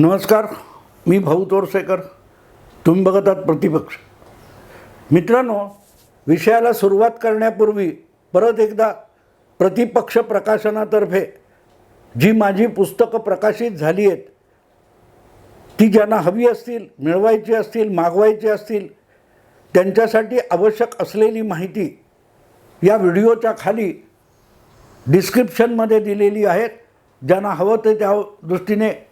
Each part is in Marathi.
नमस्कार मी भाऊ तोरसेकर. तुम्ही बघत आहात प्रतिपक्ष. मित्रांनो विषयाला सुरुवात करण्यापूर्वी परत एकदा प्रतिपक्ष प्रकाशनातर्फे जी माझी पुस्तकं प्रकाशित झाली आहेत ती ज्यांना हवी असतील मिळवायची असतील मागवायची असतील त्यांच्यासाठी आवश्यक असलेली माहिती या व्हिडिओच्या खाली डिस्क्रिप्शनमध्ये दिलेली आहेत. ज्यांना हवं ते त्या दृष्टीने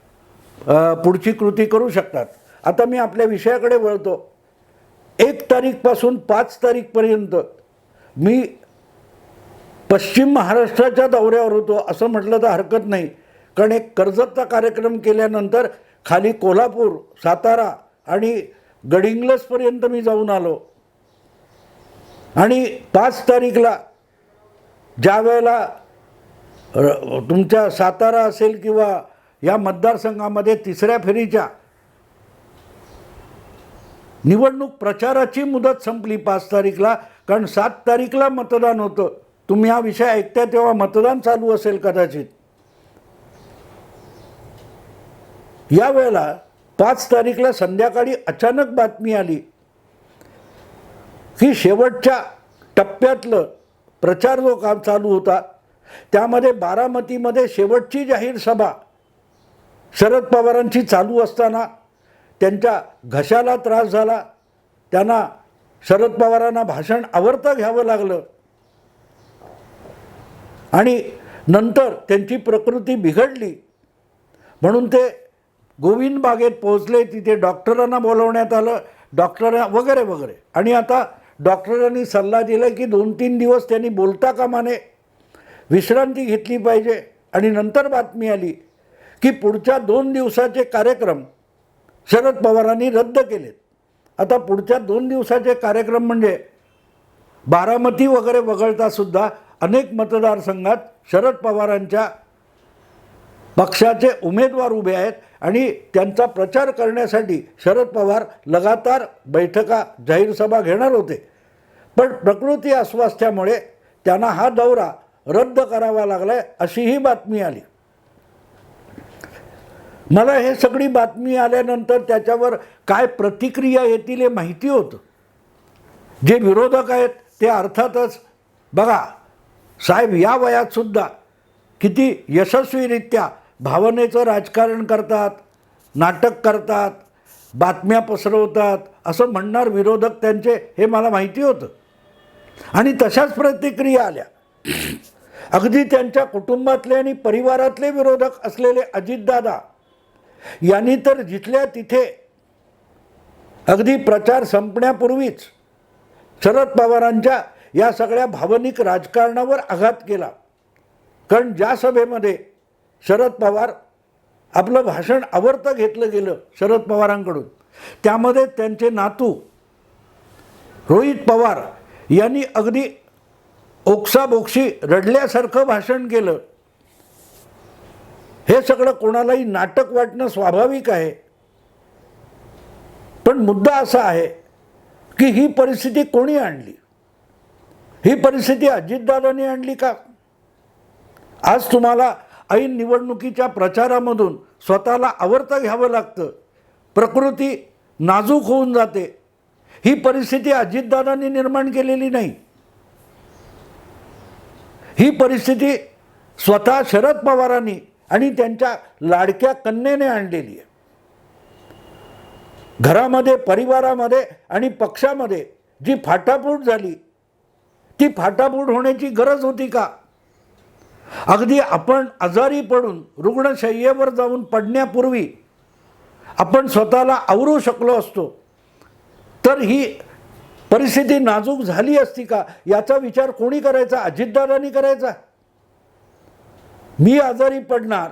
पुढची कृती करू शकतात. आता मी आपल्या विषयाकडे वळतो. एक तारीखपासून पाच तारीखपर्यंत मी पश्चिम महाराष्ट्राच्या दौऱ्यावर होतो असं म्हटलं तर हरकत नाही. कारण एक कर्जतचा कार्यक्रम केल्यानंतर खाली कोल्हापूर सातारा आणि गडिंग्लसपर्यंत मी जाऊन आलो. आणि पाच तारीखला ज्या वेळेला तुमच्या सातारा असेल किंवा या मतदारसंघामध्ये तिसऱ्या फेरीच्या निवडणूक प्रचाराची मुदत संपली पाच तारीखला कारण सात तारीखला मतदान होतं. तुम्ही हा विषय ऐकताय तेव्हा मतदान चालू असेल कदाचित. या वेळेला पाच तारीखला संध्याकाळी अचानक बातमी आली की शेवटच्या टप्प्यातलं प्रचार जो काम चालू होता त्यामध्ये बारामतीमध्ये शेवटची जाहीर सभा शरद पवारांची चालू असताना त्यांच्या घशाला त्रास झाला. त्यांना शरद पवारांना भाषण आवडतं घ्यावं लागलं. आणि नंतर त्यांची प्रकृती बिघडली. म्हणून ते गोविंद बागेत पोहोचले. तिथे डॉक्टरांना बोलवण्यात आलं. डॉक्टर वगैरे वगैरे. आणि आता डॉक्टरांनी सल्ला दिला की दोन तीन दिवस त्यांनी बोलता कामाने विश्रांती घेतली पाहिजे. आणि नंतर बातमी आली. की पुढच्या दोन दिवसाचे कार्यक्रम शरद पवारांनी रद्द केलेत. आता पुढच्या दोन दिवसाचे कार्यक्रम म्हणजे बारामती वगैरे वगळता सुद्धा अनेक मतदारसंघात शरद पवारांच्या पक्षाचे उमेदवार उभे आहेत आणि त्यांचा प्रचार करण्यासाठी शरद पवार लगातार बैठका जाहीर सभा घेणार होते. पण प्रकृती अस्वास्थ्यामुळे त्यांना हा दौरा रद्द करावा लागला अशी ही बातमी आली. मला हे सगळी बातमी आल्यानंतर त्याच्यावर काय प्रतिक्रिया येतील हे माहिती होतं. जे विरोधक आहेत ते अर्थातच बघा साहेब या वयातसुद्धा किती यशस्वीरित्या भावनेचं राजकारण करतात नाटक करतात बातम्या पसरवतात असं म्हणणार विरोधक त्यांचे हे मला माहिती होतं. आणि तशाच प्रतिक्रिया आल्या. अगदी त्यांच्या कुटुंबातले आणि परिवारातले विरोधक असलेले अजितदादा यांनी तर जिथल्या तिथे अगदी प्रचार संपण्यापूर्वीच शरद पवारांच्या या सगळ्या भावनिक राजकारणावर आघात केला. कारण ज्या सभेमध्ये शरद पवार आपलं भाषण आवर्त घेतलं गेलं शरद पवारांकडून त्यामध्ये त्यांचे नातू रोहित पवार यांनी अगदी ओक्साबोक्शी रडल्यासारखं भाषण केलं. हे सगळं कोणालाही नाटक वाटणं स्वाभाविक आहे. पण मुद्दा असा आहे की ही परिस्थिती कोणी आणली? ही परिस्थिती अजितदादांनी आणली का? आज तुम्हाला ऐन निवडणुकीच्या प्रचारामधून स्वतःला आवर्त घ्यावं लागतं. प्रकृती नाजूक होऊन जाते. ही परिस्थिती अजितदादांनी निर्माण केलेली नाही. ही परिस्थिती स्वतः शरद पवारांनी आणि त्यांच्या लाडक्या कन्येने आणलेली आहे. घरामध्ये परिवारामध्ये आणि पक्षामध्ये जी फाटाफूट झाली ती फाटाफूट होण्याची गरज होती का? अगदी आपण आजारी पडून रुग्णशय्येवर जाऊन पडण्यापूर्वी आपण स्वतःला आवरू शकलो असतो. तर ही परिस्थिती नाजूक झाली असती का? याचा विचार कोणी करायचा? अजितदादांनी करायचा? मी आजारी पडणार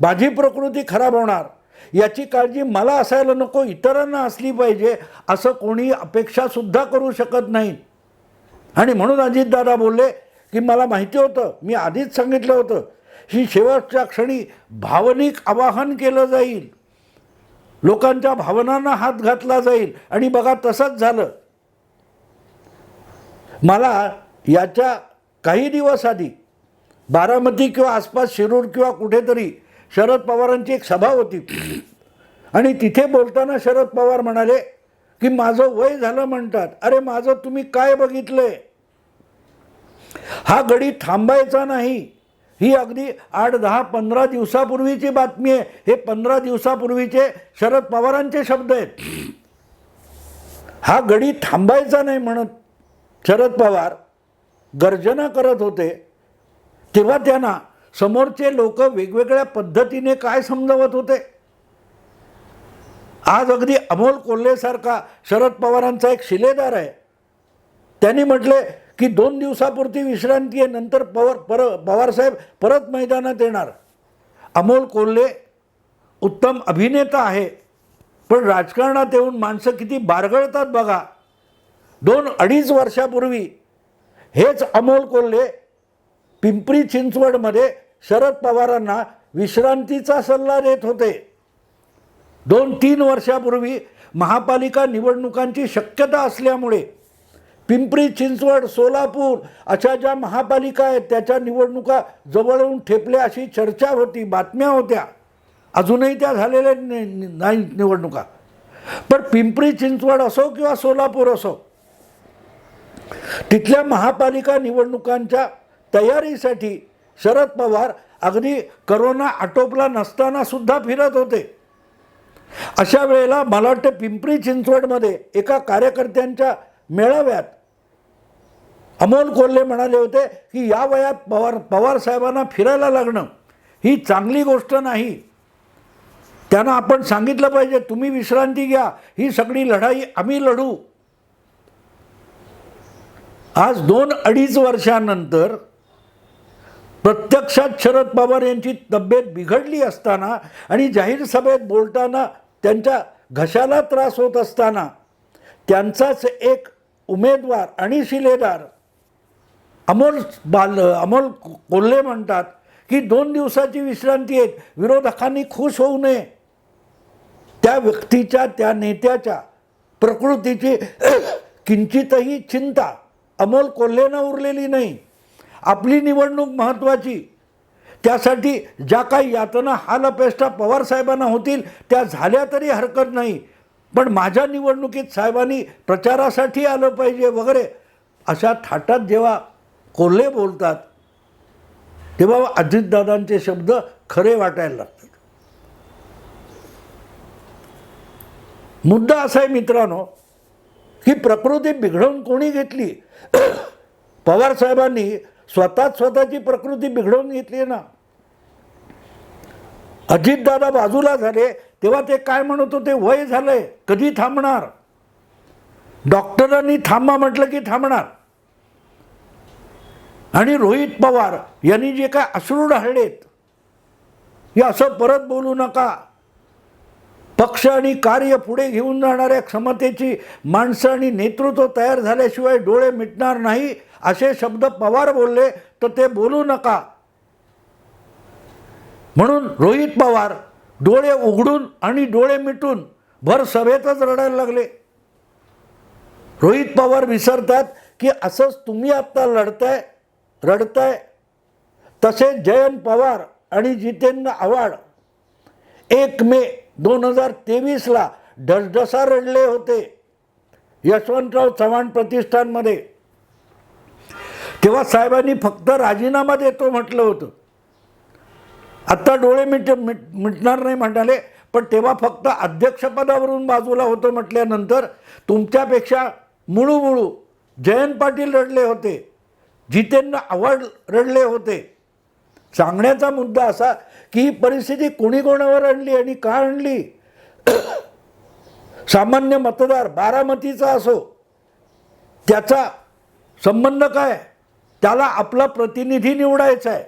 माझी प्रकृती खराब होणार याची काळजी मला असायला नको इतरांना असली पाहिजे असं कोणी अपेक्षासुद्धा करू शकत नाही. आणि म्हणून अजितदादा बोलले की मला माहिती होतं मी आधीच सांगितलं होतं ही शेवटच्या क्षणी भावनिक आवाहन केलं जाईल. लोकांच्या भावनांना हात घातला जाईल. आणि बघा तसंच झालं. मला याच्या काही दिवस आधी बारामती किंवा आसपास शिरूर किंवा कुठेतरी शरद पवारांची एक सभा होती. आणि तिथे बोलताना शरद पवार म्हणाले की माझं वय झालं म्हणतात. अरे माझं तुम्ही काय बघितलंय? हा गडी थांबायचा नाही. ही अगदी आठ दहा पंधरा दिवसापूर्वीची बातमी आहे. हे पंधरा दिवसापूर्वीचे शरद पवारांचे शब्द आहेत. हा गडी थांबायचा नाही म्हणत शरद पवार गर्जना करत होते. तेव्हा त्यांना समोरचे लोक वेगवेगळ्या पद्धतीने काय समजवत होते? आज अगदी अमोल कोल्हेसारखा शरद पवारांचा एक शिलेदार आहे. त्यांनी म्हटले की दोन दिवसापुरती विश्रांती आहे नंतर पवार पर पवारसाहेब परत मैदानात येणार. अमोल कोल्हे उत्तम अभिनेता आहे पण राजकारणात येऊन माणसं किती बारगळतात बघा. दोन अडीच वर्षापूर्वी हेच अमोल कोल्हे पिंपरी चिंचवडमध्ये शरद पवारांना विश्रांतीचा सल्ला देत होते. दोन तीन वर्षापूर्वी महापालिका निवडणुकांची शक्यता असल्यामुळे पिंपरी चिंचवड सोलापूर अशा ज्या महापालिका आहेत त्याच्या निवडणुका जवळून ठेपल्या अशी चर्चा होती बातम्या होत्या. अजूनही त्या झालेल्या नाही निवडणुका. पण पिंपरी चिंचवड असो किंवा सोलापूर असो तिथल्या महापालिका निवडणुकांच्या तयारीसाठी शरद पवार अगदी करोना आटोपला नसताना सुद्धा फिरत होते. अशा वेळेला मला वाटतं पिंपरी चिंचवडमध्ये एका कार्यकर्त्यांच्या मेळाव्यात अमोल कोल्हे म्हणाले होते की या वयात पवार पवार साहेबांना फिरायला लागणं ही चांगली गोष्ट नाही. त्यांना आपण सांगितलं पाहिजे तुम्ही विश्रांती घ्या ही सगळी लढाई आम्ही लढू. आज दोन अडीच वर्षानंतर प्रत्यक्षात शरद पवार यांची तब्येत बिघडली असताना आणि जाहीर सभेत बोलताना त्यांच्या घशाला त्रास होत असताना त्यांचाच एक उमेदवार आणि शिलेदार अमोल बाल अमोल कोल्हे म्हणतात की दोन दिवसाची विश्रांती आहे विरोधकांनी खुश होऊ नये. त्या व्यक्तीच्या त्या नेत्याच्या प्रकृतीची किंचितही चिंता अमोल कोल्हेनं उरलेली नाही. आपली निवडणूक महत्त्वाची त्यासाठी ज्या काही यातना हालअपेष्टा पवार साहेबांना होतील त्या झाल्या तरी हरकत नाही. पण माझ्या निवडणुकीत साहेबांनी प्रचारासाठी आलं पाहिजे वगैरे अशा थाटात जेव्हा कोल्हे बोलतात तेव्हा अजितदादांचे शब्द खरे वाटायला लागतात. मुद्दा असा आहे मित्रांनो की प्रकृती बिघडवून कोणी घेतली? पवार स्वतः स्वतःच स्वतःची प्रकृती बिघडवून घेतली ना. अजितदादा बाजूला झाले तेव्हा ते काय म्हणत होते वय झालंय कधी थांबणार? डॉक्टरांनी थांबा म्हटलं की थांबणार. आणि रोहित पवार यांनी जे काय अश्रू ढाळलेत हे असं परत बोलू नका. पक्ष आणि कार्य पुढे घेऊन जाणाऱ्या क्षमतेची माणसं आणि नेतृत्व तयार झाल्याशिवाय डोळे मिटणार नाही. असे शब्द पवार बोलले तर ते बोलू नका. म्हणून रोहित पवार डोळे उघडून आणि डोळे मिटून भर सभेतच रडायला लागले. रोहित पवार विसरतात की असंच तुम्ही आत्ता लढताय रडताय. तसे जयंत पवार आणि जितेंद्र आव्हाड एक मे दोन हजार तेवीसला ढसढसा रडले होते. यशवंतराव चव्हाण प्रतिष्ठानमध्ये तेव्हा साहेबांनी फक्त राजीनामा देतो म्हटलं होतं. आत्ता डोळे मिट मिट मिटणार नाही म्हणाले पण तेव्हा फक्त अध्यक्षपदावरून बाजूला होतं म्हटल्यानंतर तुमच्यापेक्षा मुळू मुळू जयंत पाटील रडले होते जितेंद्र आव्हाड रडले होते. सांगण्याचा मुद्दा असा की ही परिस्थिती कोणी कोणावर आणली आणि का आणली? सामान्य मतदार बारामतीचा असो त्याचा संबंध काय? त्याला आपला प्रतिनिधी निवडायचा आहे.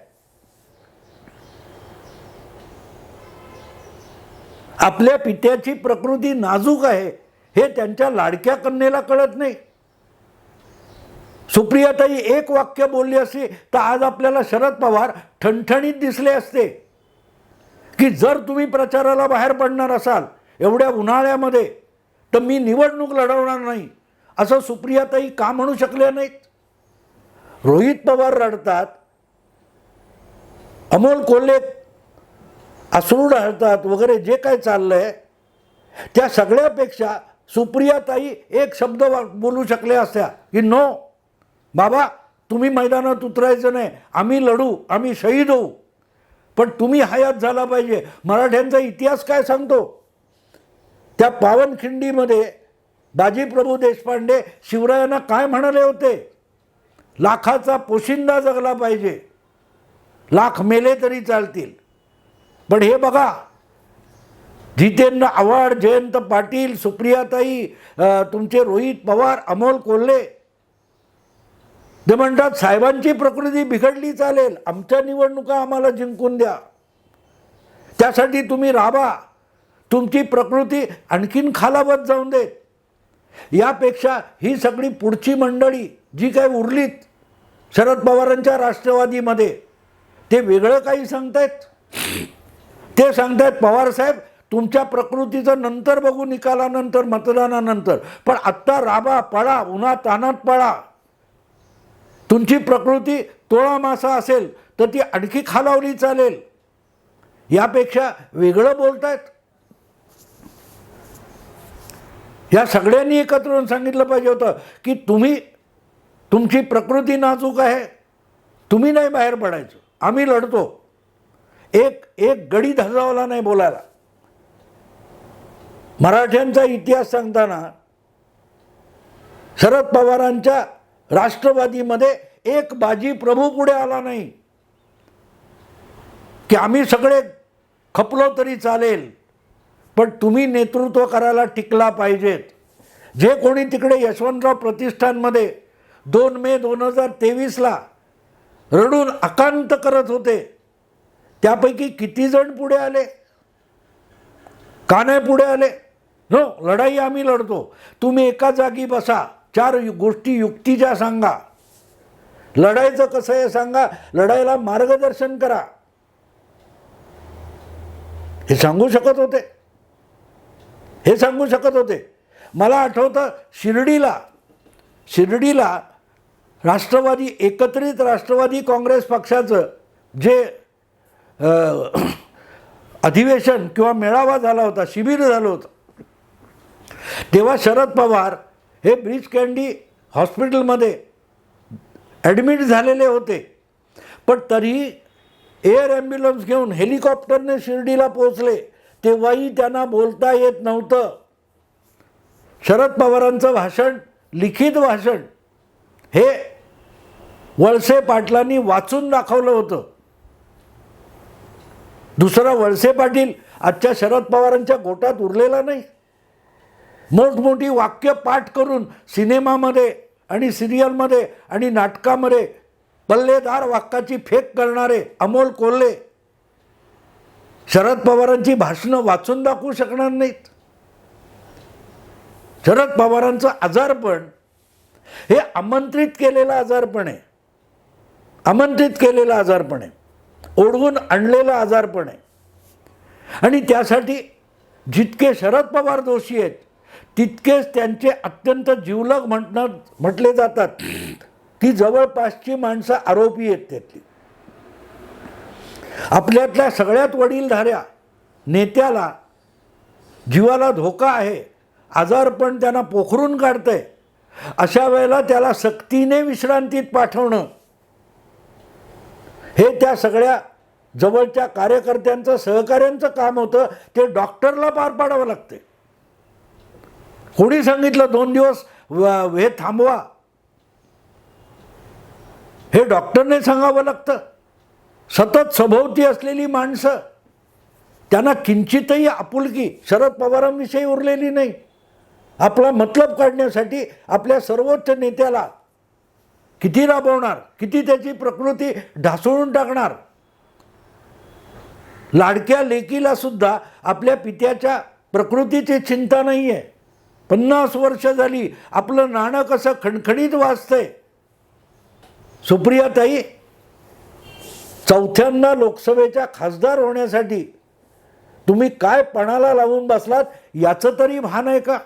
आपल्या पित्याची प्रकृती नाजूक आहे हे त्यांच्या लाडक्या कन्येला कळत नाही. सुप्रियाताई एक वाक्य बोलली असती तर आज आपल्याला शरद पवार ठणठणीत दिसले असते. की जर तुम्ही प्रचाराला बाहेर पडणार असाल एवढ्या उन्हाळ्यामध्ये तर मी निवडणूक लढवणार नाही. असं सुप्रियाताई का म्हणू शकल्या नाहीत? रोहित पवार रडतात अमोल कोल्हे अश्रू ढाळतात वगैरे जे काय चाललंय त्या सगळ्यापेक्षा सुप्रियाताई एक शब्द वा- बोलू शकले असत्या की नो बाबा तुम्ही मैदानात उतरायचं नाही. आम्ही लढू आम्ही शहीद होऊ. पण तुम्ही हयात झाला पाहिजे. मराठ्यांचा इतिहास काय सांगतो? त्या पावनखिंडीमध्ये बाजीप्रभू देशपांडे शिवरायांना काय म्हणाले होते? लाखाचा पोशिंदा जगला पाहिजे. लाख मेले तरी चालतील. पण हे बघा जितेंद्र आव्हाड जयंत पाटील सुप्रियाताई तुमचे रोहित पवार अमोल कोल्हे ते म्हणतात साहेबांची प्रकृती बिघडली चालेल. आमच्या निवडणुका आम्हाला जिंकून द्या. त्यासाठी तुम्ही राबा. तुमची प्रकृती आणखीन खालावत जाऊन देत. यापेक्षा ही सगळी पुढची मंडळी जी काय उरलीत शरद पवारांच्या राष्ट्रवादीमध्ये ते वेगळं काही सांगतायत. ते सांगतायत पवारसाहेब तुमच्या प्रकृतीचं नंतर बघू निकालानंतर मतदानानंतर. पण आत्ता राबा पळा उन्हा तानात पळा. तुमची प्रकृती तोळा मासा असेल तर ती आणखी खालावली चालेल. यापेक्षा वेगळं बोलतायत. या सगळ्यांनी एकत्र येऊन सांगितलं पाहिजे होतं की तुम्ही तुमची प्रकृती नाजूक आहे. तुम्ही नाही बाहेर पडायचं. आम्ही लढतो. एक एक गडी धजावला नाही बोलायला. मराठ्यांचा इतिहास सांगताना शरद पवारांच्या राष्ट्रवादीमध्ये एक बाजी प्रभू पुढे आला नाही. की आम्ही सगळे खपलो तरी चालेल पण तुम्ही नेतृत्व करायला टिकला पाहिजेत. जे कोणी तिकडे यशवंतराव प्रतिष्ठानमध्ये दोन मे दोन हजार तेवीसला रडून अकांत करत होते. त्यापैकी किती जण पुढे आले? का नाही पुढे आले? नो लढाई आम्ही लढतो. तुम्ही एका जागी बसा. चार यु- गोष्टी युक्तीच्या सांगा. लढायचं कसं आहे सांगा. लढायला मार्गदर्शन करा. हे सांगू शकत होते. हे सांगू शकत होते. मला आठवतं शिर्डीला शिर्डीला राष्ट्रवादी एकत्रित राष्ट्रवादी काँग्रेस पक्षाचं जे अधिवेशन किंवा मेळावा झाला होता शिबिर झालं होतं तेव्हा शरद पवार हे ब्रीच कँडी हॉस्पिटलमध्ये ॲडमिट झालेले होते. पण तरीही एअर ॲम्ब्युलन्स घेऊन हेलिकॉप्टरने शिर्डीला पोचले तेव्हाही त्यांना बोलता येत नव्हतं. शरद पवारांचं भाषण लिखित भाषण. हे वळसे पाटलांनी वाचून दाखवलं होतं. दुसरा वळसे पाटील आजच्या शरद पवारांच्या गोटात उरलेला नाही. मोठमोठी वाक्य पाठ करून सिनेमामध्ये आणि सिरियलमध्ये आणि नाटकामध्ये पल्लेदार वाक्याची फेक करणारे अमोल कोल्हे शरद पवारांची भाषणं वाचून दाखवू शकणार नाहीत. शरद पवारांचं आजारपण हे आमंत्रित केलेलं आजारपण आहे. आमंत्रित केलेलं आजारपण आहे. ओढवून आणलेलं आजारपण आहे. आणि त्यासाठी जितके शरद पवार दोषी आहेत तितकेच त्यांचे अत्यंत जीवलग म्हटणं म्हटले जातात. ती जवळपासची माणसं आरोपी आहेत त्यातली. आपल्यातल्या सगळ्यात वडीलधाऱ्या नेत्याला जीवाला धोका आहे. आजारपण त्यांना पोखरून काढतंय. अशा वेळेला त्याला सक्तीने विश्रांतीत पाठवणं. हे त्या सगळ्या जवळच्या कार्यकर्त्यांचं सहकाऱ्यांचं काम होतं. ते डॉक्टरला पार पाडावं लागते कोणी सांगितलं दोन दिवस व- हे थांबवा. हे डॉक्टरने सांगावं लागतं. सतत सभोवती असलेली माणसं. त्यांना किंचितही आपुलकी. शरद पवारांविषयी उरलेली नाही. आपला मतलब काढण्यासाठी आपल्या सर्वोच्च नेत्याला किती राबवणार किती त्याची प्रकृती ढासळून टाकणार? लाडक्या लेकीला सुद्धा आपल्या पित्याच्या प्रकृतीची चिंता नाही आहे पन्नास वर्ष झाली आपलं नाणं कसं खणखणीत वाजतंय. सुप्रियाताई चौथ्यांदा लोकसभेच्या खासदार होण्यासाठी तुम्ही काय पणाला लावून बसलात याचं तरी भान आहे का?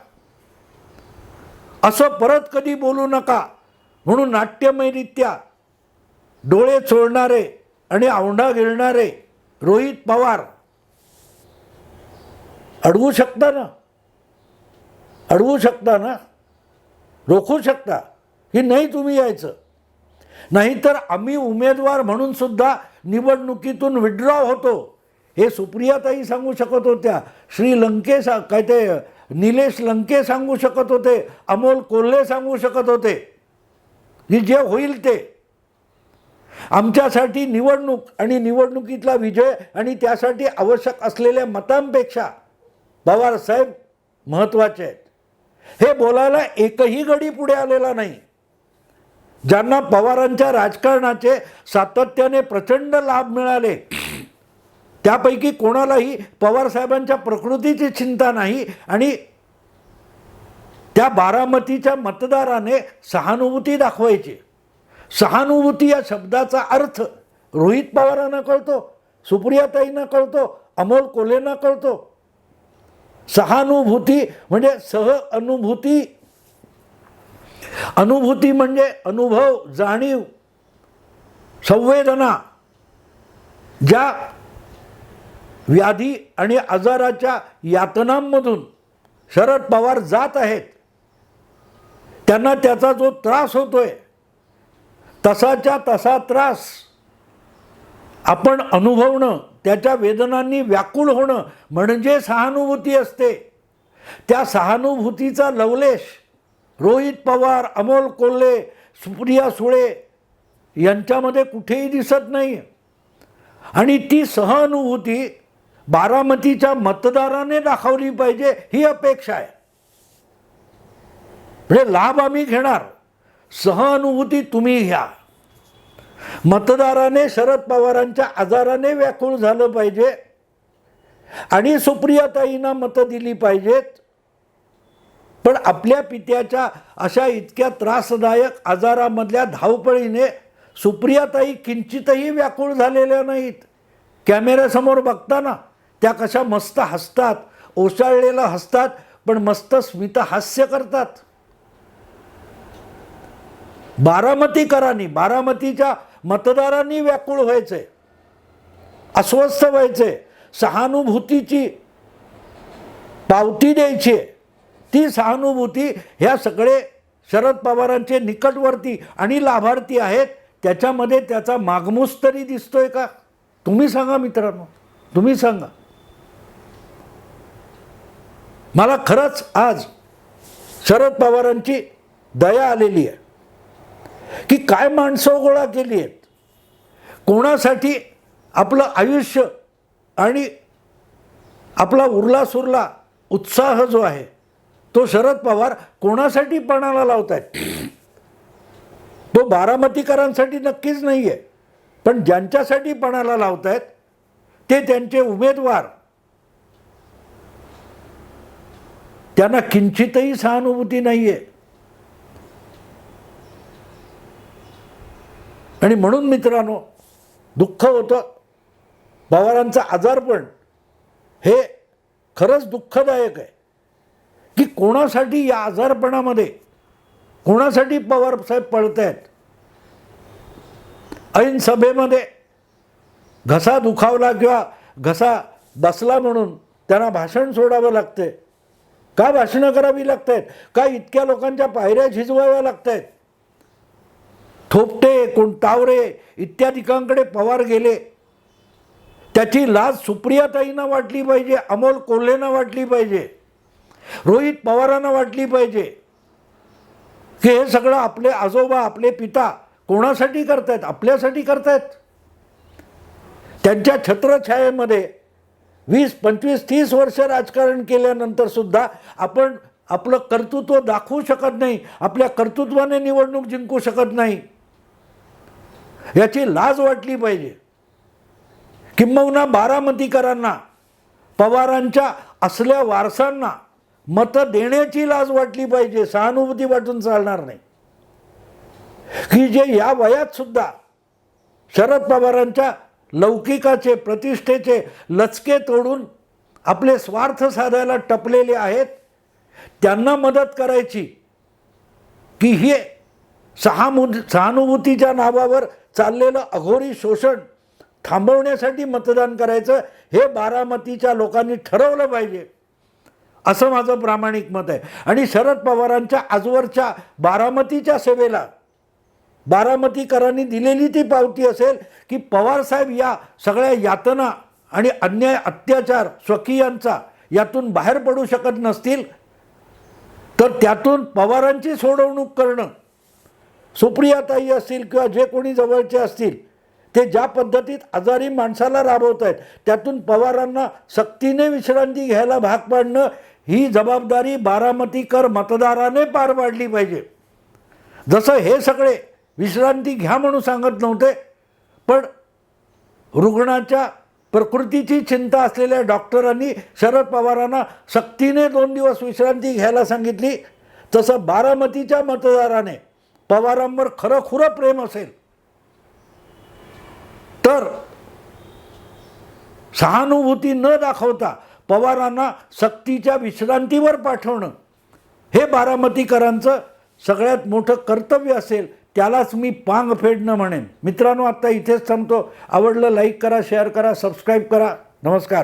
असं परत कधी बोलू नका. म्हणून नाट्यमयरित्या डोळे चोळणारे आणि औंढा गिळणारे रोहित पवार अडवू शकता ना? अडवू शकता ना? रोखू शकता. की नाही तुम्ही यायचं. नाहीतर आम्ही उमेदवार म्हणून सुद्धा निवडणुकीतून विड्रॉ होतो. हे सुप्रियाताई सांगू शकत होत्या. श्री लंके काय ते निलेश लंके सांगू शकत होते अमोल कोल्हे सांगू शकत होते. की जे होईल ते. आमच्यासाठी निवडणूक आणि निवडणुकीतला विजय आणि त्यासाठी आवश्यक असलेल्या मतांपेक्षा पवारसाहेब महत्त्वाचे आहेत. हे बोलायला एकही गडी पुढे आलेला नाही. ज्यांना पवारांच्या राजकारणाचे सातत्याने प्रचंड लाभ मिळाले त्यापैकी कोणालाही पवारसाहेबांच्या प्रकृतीची चिंता नाही आणि त्या बारामतीच्या मतदाराने सहानुभूती दाखवायची. सहानुभूती या शब्दाचा अर्थ रोहित पवारांना कळतो सुप्रियाताईंना कळतो अमोल कोल्हेंना कळतो. सहानुभूती म्हणजे सह अनुभूती. अनुभूती म्हणजे अनुभव जाणीव संवेदना ज्या व्याधी आणि आजाराच्या यातनांमधून शरद पवार जात आहेत. त्यांना त्याचा जो त्रास होतोय तसाच्या तसा त्रास आपण अनुभवणं त्याच्या वेदनांनी व्याकुळ होणं म्हणजे सहानुभूती असते. त्या सहानुभूतीचा लवलेश रोहित पवार अमोल कोल्हे सुप्रिया सुळे यांच्यामध्ये कुठेही दिसत नाही आणि ती सहानुभूती बारामतीच्या मतदाराने दाखवली पाहिजे ही अपेक्षा आहे. म्हणजे लाभ आम्ही घेणार सहानुभूती तुम्ही घ्या. मतदाराने शरद पवारांच्या आजाराने व्याकुळ झालं पाहिजे आणि सुप्रियाताईंना मतं दिली पाहिजेत. पण आपल्या पित्याच्या अशा इतक्या त्रासदायक आजारामधल्या धावपळीने सुप्रियाताई किंचितही व्याकुळ झालेल्या नाहीत. कॅमेऱ्यासमोर बघताना त्या कशा मस्त हसतात ओशाळलेला हसतात पण मस्त स्मित हास्य करतात. बारामतीकरांनी बारामतीच्या मतदारांनी व्याकुळ व्हायचे अस्वस्थ व्हायचे सहानुभूतीची पावती द्यायची. आहे ती सहानुभूती ह्या सगळे शरद पवारांचे निकटवर्ती आणि लाभार्थी आहेत. त्याच्यामध्ये त्याचा मागमूस तरी दिसतोय का? तुम्ही सांगा मित्रांनो. तुम्ही सांगा. मला खरंच आज शरद पवारांची दया आलेली आहे. की काय माणसं गोळा केली आहेत. कोणासाठी आपलं आयुष्य आणि आपला उरला सुरला उत्साह जो आहे तो शरद पवार कोणासाठी पणाला लावत आहेत? तो बारामतीकरांसाठी नक्कीच नाही आहे पण ज्यांच्यासाठी पणाला लावत आहेत ते त्यांचे उमेदवार त्यांना किंचितही सहानुभूती नाही आहे आणि म्हणून मित्रांनो दुःख होतं. पवारांचं आजारपण हे खरंच दुःखदायक आहे. की कोणासाठी या आजारपणामध्ये कोणासाठी पवार साहेब पळत आहेत ऐन सभेमध्ये घसा दुखावला किंवा घसा बसला म्हणून त्यांना भाषण सोडावं लागते का भाषणं करावी लागत आहेत का इतक्या लोकांच्या पायऱ्या झिजवाव्या लागत आहेत थोपटे कोण तावरे इत्यादिकांकडे पवार गेले. त्याची लाज सुप्रियाताईंना वाटली पाहिजे अमोल कोल्हेंना वाटली पाहिजे रोहित पवारांना वाटली पाहिजे. की हे सगळं आपले आजोबा आपले पिता कोणासाठी करतायत? आपल्यासाठी करतायत? त्यांच्या छत्रछायेमध्ये वीस पंचवीस तीस वर्ष राजकारण केल्यानंतर सुद्धा आपण आपलं कर्तृत्व दाखवू शकत नाही. आपल्या कर्तृत्वाने निवडणूक जिंकू शकत नाही. याची लाज वाटली पाहिजे. किंबहुना बारामतीकरांना पवारांच्या असल्या वारसांना मतं देण्याची लाज वाटली पाहिजे. सहानुभूती वाटून चालणार नाही. की जे या वयात सुद्धा शरद पवारांच्या लौकिकाचे प्रतिष्ठेचे लचके तोडून आपले स्वार्थ साधायला टपलेले आहेत. त्यांना मदत करायची की हे सहामु सहानुभूतीच्या नावावर चाललेलं अघोरी शोषण थांबवण्यासाठी मतदान करायचं हे बारामतीच्या लोकांनी ठरवलं पाहिजे. असं माझं प्रामाणिक मत आहे. आणि शरद पवारांच्या आजवरच्या बारामतीच्या सेवेला बारामतीकरांनी दिलेली ती पावती असेल की पवारसाहेब या सगळ्या यातना आणि अन्याय अत्याचार स्वकीयांचा यातून बाहेर पडू शकत नसतील तर त्यातून पवारांची सोडवणूक करणं सुप्रियाताई असतील किंवा जे कोणी जवळचे असतील ते ज्या पद्धतीत आजारी माणसाला राबवत आहेत त्यातून पवारांना सक्तीने विश्रांती घ्यायला भाग पाडणं ही जबाबदारी बारामतीकर मतदाराने पार पाडली पाहिजे. जसं हे सगळे विश्रांती घ्या म्हणून सांगत नव्हते. पण रुग्णाच्या प्रकृतीची चिंता असलेल्या डॉक्टरांनी शरद पवारांना सक्तीने दोन दिवस विश्रांती घ्यायला सांगितली. तसं बारामतीच्या मतदाराने पवारांवर खरंखुरं प्रेम असेल. तर सहानुभूती न दाखवता पवारांना सक्तीच्या विश्रांतीवर पाठवणं हे बारामतीकरांचं सगळ्यात मोठं कर्तव्य असेल. त्यालाच मी पांग फेडणं म्हणेन. मित्रांनो आत्ता इथेच थांबतो. आवडलं लाईक करा शेअर करा सबस्क्राईब करा. नमस्कार.